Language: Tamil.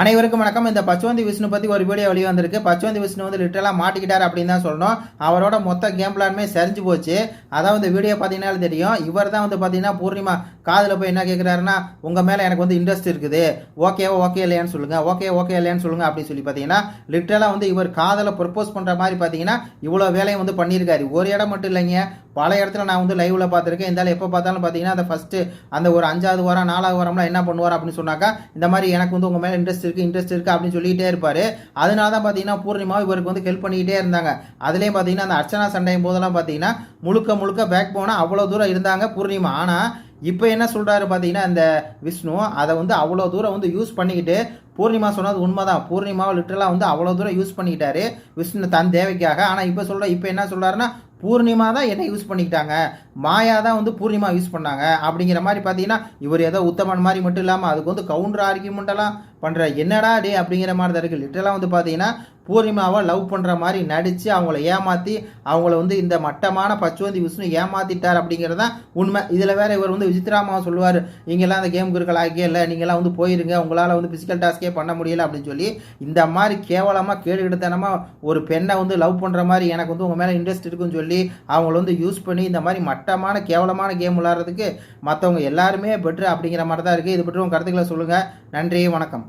அனைவருக்கும் வணக்கம். இந்த பச்சுவந்தி விஷ்ணு பற்றி ஒரு வீடியோ வெளியே வந்திருக்கு. பச்சுவந்தி விஷ்ணு வந்து லிட்டரலாக மாட்டிக்கிட்டார் அப்படின்னு தான் சொல்லணும். அவரோட மொத்த கேம் பிளானுமே சரிஞ்சு போச்சு. அதான் வந்து வீடியோ பார்த்தீங்கன்னா தெரியும். இவர் தான் வந்து பார்த்தீங்கன்னா பூர்ணிமா காதில் போய் என்ன கேட்குறாருன்னா உங்கள் மேலே எனக்கு வந்து இன்ட்ரெஸ்ட் இருக்குது. ஓகேவா ஓகே இல்லையான்னு சொல்லுங்கள் ஓகே ஓகே இல்லையான்னு சொல்லுங்கள் அப்படின்னு சொல்லி பார்த்தீங்கன்னா லிட்டரலாக வந்து இவர் காதில் ப்ரப்போஸ் பண்ணுற மாதிரி பார்த்தீங்கன்னா இவ்வளோ வேலையை வந்து பண்ணியிருக்காரு. ஒரு இடம் மட்டும் இல்லைங்க. பல இடத்துல நான் வந்து லைவில் பார்த்துருக்கேன். இருந்தாலும் எப்போ பார்த்தாலும் பார்த்தீங்கன்னா அந்த ஃபஸ்ட்டு அந்த ஒரு அஞ்சாவது வாரம் நாலாவது வாரம்லாம் என்ன பண்ணுவார் அப்படின்னு சொன்னாக்கா இந்த மாதிரி எனக்கு வந்து உங்கள் மேலே இன்ட்ரெஸ்ட் இருக்குது இன்ட்ரெஸ்ட் இருக்குது அப்படின்னு சொல்லிக்கிட்டே இருப்பார். அதனால தான் பார்த்தீங்கன்னா பூர்ணிமா இவருக்கு வந்து ஹெல்ப் பண்ணிக்கிட்டே இருந்தாங்க. அதுலேயும் பார்த்தீங்கன்னா அந்த அர்ச்சனா சண்டையும் போதெல்லாம் பார்த்தீங்கன்னா முழுக்க முழுக்க பேக் போனால் அவ்வளோ தூரம் இருந்தாங்க பூர்ணிமா. ஆனால் இப்போ என்ன சொல்கிறாரு பார்த்தீங்கன்னா இந்த விஷ்ணு அதை வந்து அவ்வளோ தூரம் வந்து யூஸ் பண்ணிக்கிட்டு பூர்ணிமா சொன்னது உண்மை தான் பூர்ணிமாவை லிட்டரலாக வந்து அவ்வளோ தூரம் யூஸ் பண்ணிக்கிட்டாரு விஷ்ணு தன் தேவைக்காக. ஆனால் இப்போ சொல்கிற இப்போ என்ன சொல்கிறாருன்னா பூர்ணிமா தான் என்ன யூஸ் பண்ணிக்கிட்டாங்க. மாயா தான் வந்து பூர்ணிமா யூஸ் பண்ணாங்க. அப்படிங்கிற மாதிரி பார்த்தீங்கன்னா இவர் ஏதோ உத்தமன் மாதிரி மட்டும் இல்லாமல் அதுக்கு வந்து கவுண்டர் ஆர்கியூமெண்ட்டெல்லாம் பண்ணுற என்னடா டே அப்படிங்கிற மாதிரி தான் இருக்குது லிட்டரலாக வந்து பார்த்தீங்கன்னா பூர்ணிமாவை லவ் பண்ணுற மாதிரி நடித்து அவங்கள ஏமாற்றி அவங்கள வந்து இந்த மட்டமான பச்சுவந்தி விஷ்ணு ஏமாற்றிட்டார் அப்படிங்கிறது தான் உண்மை. இதில் வேறு இவர் வந்து விசித்ராமாவை சொல்லுவார். இங்கெல்லாம் அந்த கேம் இருக்கலாக்கே இல்லை. நீங்களாம் வந்து போயிருங்க. உங்களால் வந்து ஃபிசிக்கல் டாஸ்கே பண்ண முடியல அப்படின்னு சொல்லி இந்த மாதிரி கேவலமாக கேடுகிடுத்தனமாக ஒரு பெண்ணை வந்து லவ் பண்ணுற மாதிரி எனக்கு வந்து உங்கள் மேலே இன்ட்ரெஸ்ட் இருக்குன்னு சொல்லி அவங்கள வந்து யூஸ் பண்ணி இந்த மாதிரி மட்டமான கேவலமான கேம் விளாட்றதுக்கு மற்றவங்க எல்லாருமே பெட்ரு அப்படிங்கிற மாதிரி தான் இருக்குது இது பற்றி உங்கள் கருத்துக்களை சொல்லுங்கள் நன்றி. வணக்கம்.